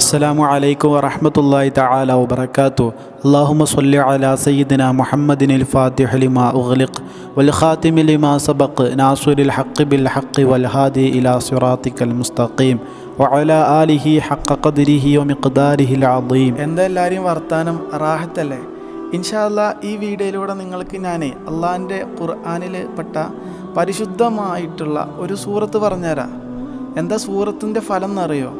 السلام عليكم ورحمة الله تعالى وبركاته اللهم صل على سيدنا محمد الفاتح لما أغلق والخاتم لما سبق ناصر الحق بالحق والهادي إلى صراطك المستقيم وعلى آله حق قدره ومقداره العظيم എന്താ എല്ലാവരെയും വർത്താനം റാഹത്തല്ലേ ഇൻഷാല്ല ഈ വീഡിയോയിലൂടെ നിങ്ങൾക്ക് ഞാൻ അള്ളാഹിൻ്റെ ഖുർആാനിൽ പെട്ട പരിശുദ്ധമായിട്ടുള്ള ഒരു സൂറത്ത് പറഞ്ഞുതരാം. എന്താ സൂറത്തിന്റെ ഫലം എന്നറിയോ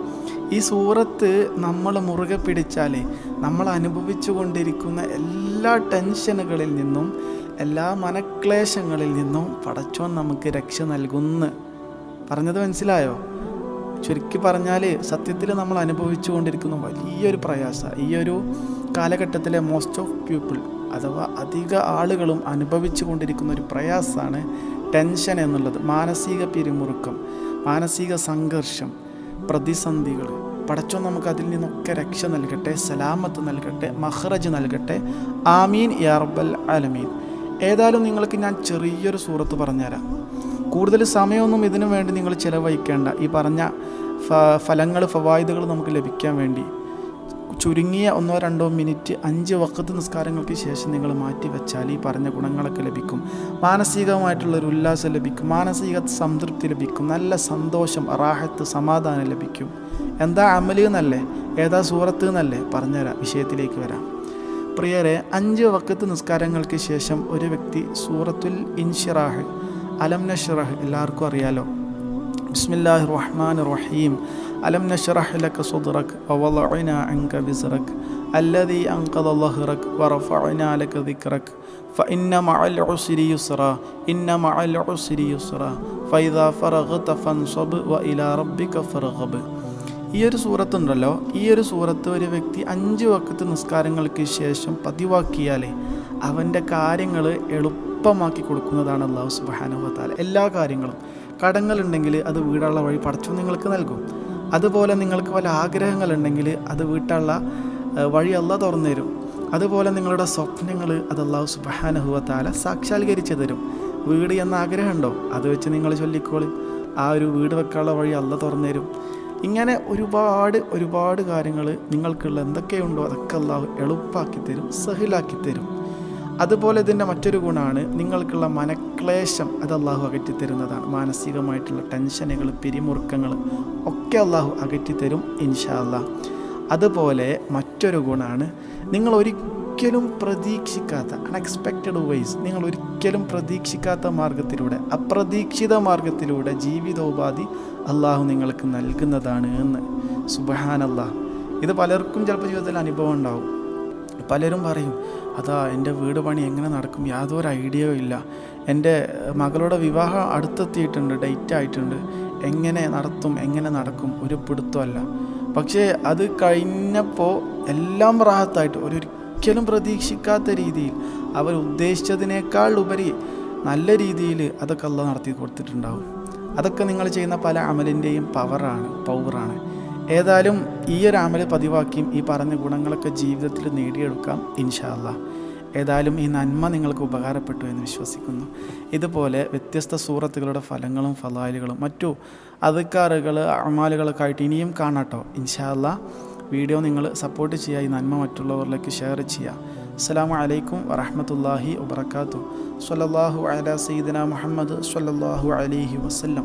ഈ സൂറത്ത് നമ്മൾ മുറുകെ പിടിച്ചാൽ നമ്മൾ അനുഭവിച്ചു കൊണ്ടിരിക്കുന്ന എല്ലാ ടെൻഷനുകളിൽ നിന്നും എല്ലാ മനക്ലേശങ്ങളിൽ നിന്നും പടച്ചോൻ നമുക്ക് രക്ഷ നൽകുന്നു. പറഞ്ഞത് മനസ്സിലായോ? ചുരുക്കി പറഞ്ഞാൽ സത്യത്തിൽ നമ്മൾ അനുഭവിച്ചു കൊണ്ടിരിക്കുന്ന വലിയൊരു പ്രയാസ ഈ ഒരു കാലഘട്ടത്തിലെ മോസ്റ്റ് ഓഫ് പീപ്പിൾ അഥവാ അധിക ആളുകളും അനുഭവിച്ചു കൊണ്ടിരിക്കുന്ന ഒരു പ്രയാസമാണ് ടെൻഷൻ എന്നുള്ളത് മാനസിക പിരിമുറുക്കം മാനസിക സംഘർഷം പ്രതിസന്ധികൾ. പടച്ചോ നമുക്ക് അതിൽ നിന്നൊക്കെ രക്ഷ നൽകട്ടെ സലാമത്ത് നൽകട്ടെ മഹ്റജ് നൽകട്ടെ. ആമീൻ യാർബൽ അലമീൻ ഏതായാലും നിങ്ങൾക്ക് ഞാൻ ചെറിയൊരു സൂറത്ത് പറഞ്ഞുതരാം. കൂടുതൽ സമയമൊന്നും ഇതിനു വേണ്ടി നിങ്ങൾ ചിലവഴിക്കേണ്ട. ഈ പറഞ്ഞ ഫലങ്ങൾ ഫവായുധകൾ നമുക്ക് ലഭിക്കാൻ വേണ്ടി. ചുരുങ്ങിയ ഒന്നോ രണ്ടോ മിനിറ്റ് അഞ്ച് വക്കത്ത് നിസ്കാരങ്ങൾക്ക് ശേഷം നിങ്ങൾ മാറ്റി വെച്ചാൽ ഈ പറഞ്ഞ ഗുണങ്ങളൊക്കെ ലഭിക്കും. മാനസികമായിട്ടുള്ളൊരു ഉല്ലാസം ലഭിക്കും. മാനസിക സംതൃപ്തി ലഭിക്കും. നല്ല സന്തോഷം റാഹത്ത് സമാധാനം ലഭിക്കും. എന്താ അമൽ എന്നല്ലേ? ഏതാ സൂറത്ത് എന്നല്ലേ? പറഞ്ഞുതരാം. വിഷയത്തിലേക്ക് വരാം. പ്രിയരെ അഞ്ച് വക്കത്ത് നിസ്കാരങ്ങൾക്ക് ശേഷം ഒരു വ്യക്തി സൂറത്തുൽ ഇൻഷിറാഹ് അലം നഷ്റഹ് എല്ലാവർക്കും അറിയാലോ? ബിസ്മില്ലാഹി റഹ്മാൻ റഹീം അലം നഷ്റഹ് ലക സുദ്റക് വവളഅന അൻക വിസ്റക് الذي أنقض ظهرك ورفعنا لك ذكرك فإن مع العسر يسرا إن مع العسر يسرا فإذا فرغت فانصب وإلى ربك فارغب ഈ ഒരു സൂറത്ത് ഉണ്ടല്ലോ ഈ ഒരു സൂറത്ത് ഒരു വ്യക്തി അഞ്ച് വക്കത്ത് നിസ്കാരങ്ങൾക്ക് ശേഷം പതിവാക്കിയാലേ അവൻ്റെ കാര്യങ്ങൾ എളുപ്പമാക്കി കൊടുക്കുന്നതാണ് അള്ളാഹു സുബാനുഭത്താൽ എല്ലാ കാര്യങ്ങളും കടങ്ങളുണ്ടെങ്കിൽ അത് വീടുള്ള വഴി പടച്ചു നിങ്ങൾക്ക് നൽകും. അതുപോലെ നിങ്ങൾക്ക് പല ആഗ്രഹങ്ങളുണ്ടെങ്കിൽ അത് വീട്ടുള്ള വഴി അള്ളാഹ് തുറന്നു തരും. അതുപോലെ നിങ്ങളുടെ സ്വപ്നങ്ങൾ അത് അള്ളാഹു സുബാനുഭവത്താല സാക്ഷാത്കരിച്ച് തരും. വീട് എന്ന ആഗ്രഹമുണ്ടോ? അത് വെച്ച് നിങ്ങൾ ചൊല്ലിക്കോളും. ആ ഒരു വീട് വെക്കാനുള്ള വഴി അല്ല തുറന്നു തരും. ഇങ്ങനെ ഒരുപാട് ഒരുപാട് കാര്യങ്ങൾ നിങ്ങൾക്കുള്ള എന്തൊക്കെയുണ്ടോ അതൊക്കെ അള്ളാഹു എളുപ്പാക്കി തരും സഹിലാക്കി തരും. അതുപോലെ ഇതിന്റെ മറ്റൊരു ഗുണമാണ് നിങ്ങൾക്കുള്ള മനക്ലേശം അത് അള്ളാഹു അകറ്റിത്തരുന്നതാണ്. മാനസികമായിട്ടുള്ള ടെൻഷനുകൾ പിരിമുറുക്കങ്ങൾ ഒക്കെ അള്ളാഹു അകറ്റിത്തരും ഇൻഷാ അതുപോലെ മറ്റൊരു ഗുണമാണ് നിങ്ങൾ ഒരിക്കലും പ്രതീക്ഷിക്കാത്ത അൺഎക്സ്പെക്റ്റഡ് വൈസ് നിങ്ങൾ ഒരിക്കലും പ്രതീക്ഷിക്കാത്ത മാർഗത്തിലൂടെ അപ്രതീക്ഷിത മാർഗത്തിലൂടെ ജീവിതോപാധി അള്ളാഹു നിങ്ങൾക്ക് നൽകുന്നതാണ് എന്ന്. സുബഹാനല്ലാ. ഇത് പലർക്കും ചിലപ്പോൾ ജീവിതത്തിൽ അനുഭവം ഉണ്ടാവും. പലരും പറയും അതാ എന്റെ വീട് പണി എങ്ങനെ നടക്കും? യാതൊരു ഐഡിയയോ ഇല്ല. എന്റെ മകളുടെ വിവാഹം അടുത്തെത്തിയിട്ടുണ്ട് ഡേറ്റ് ആയിട്ടുണ്ട്. എങ്ങനെ നടത്തും എങ്ങനെ നടക്കും ഒരു പിടുത്തമല്ല. പക്ഷേ അത് കഴിഞ്ഞപ്പോൾ എല്ലാം റാഹത്തായിട്ട് ഒരിക്കലും പ്രതീക്ഷിക്കാത്ത രീതിയിൽ അവർ ഉദ്ദേശിച്ചതിനേക്കാൾ ഉപരി നല്ല രീതിയിൽ അതൊക്കെ അല്ല നടത്തി കൊടുത്തിട്ടുണ്ടാവും അതൊക്കെ നിങ്ങൾ ചെയ്യുന്ന പല അമലിന്റെയും പവറാണ് പവറാണ് ഏതായാലും ഈ ഒരു അമൽ പതിവാക്കിയും ഈ പറഞ്ഞ ഗുണങ്ങളൊക്കെ ജീവിതത്തിൽ നേടിയെടുക്കാം ഇൻഷാല്ല ഏതായാലും ഈ നന്മ നിങ്ങൾക്ക് ഉപകാരപ്പെട്ടു എന്ന് വിശ്വസിക്കുന്നു. ഇതുപോലെ വ്യത്യസ്ത സൂറത്തുകളുടെ ഫലങ്ങളും ഫലാലുകളും മറ്റു അതുക്കാറുകൾ അമാലുകളൊക്കെ ആയിട്ട് ഇനിയും കാണാട്ടോ ഇൻഷാല്ല വീഡിയോ നിങ്ങൾ സപ്പോർട്ട് ചെയ്യുക ഈ നന്മ മറ്റുള്ളവരിലേക്ക് ഷെയർ ചെയ്യുക. അസ്സാം വലൈക്കും വറഹമത്തല്ലാഹി വബർക്കാത്തു സ്വല്ലല്ലാഹു അല സീദന മുഹമ്മദ് സ്വല്ലല്ലാഹു അലഹി വസല്ലം.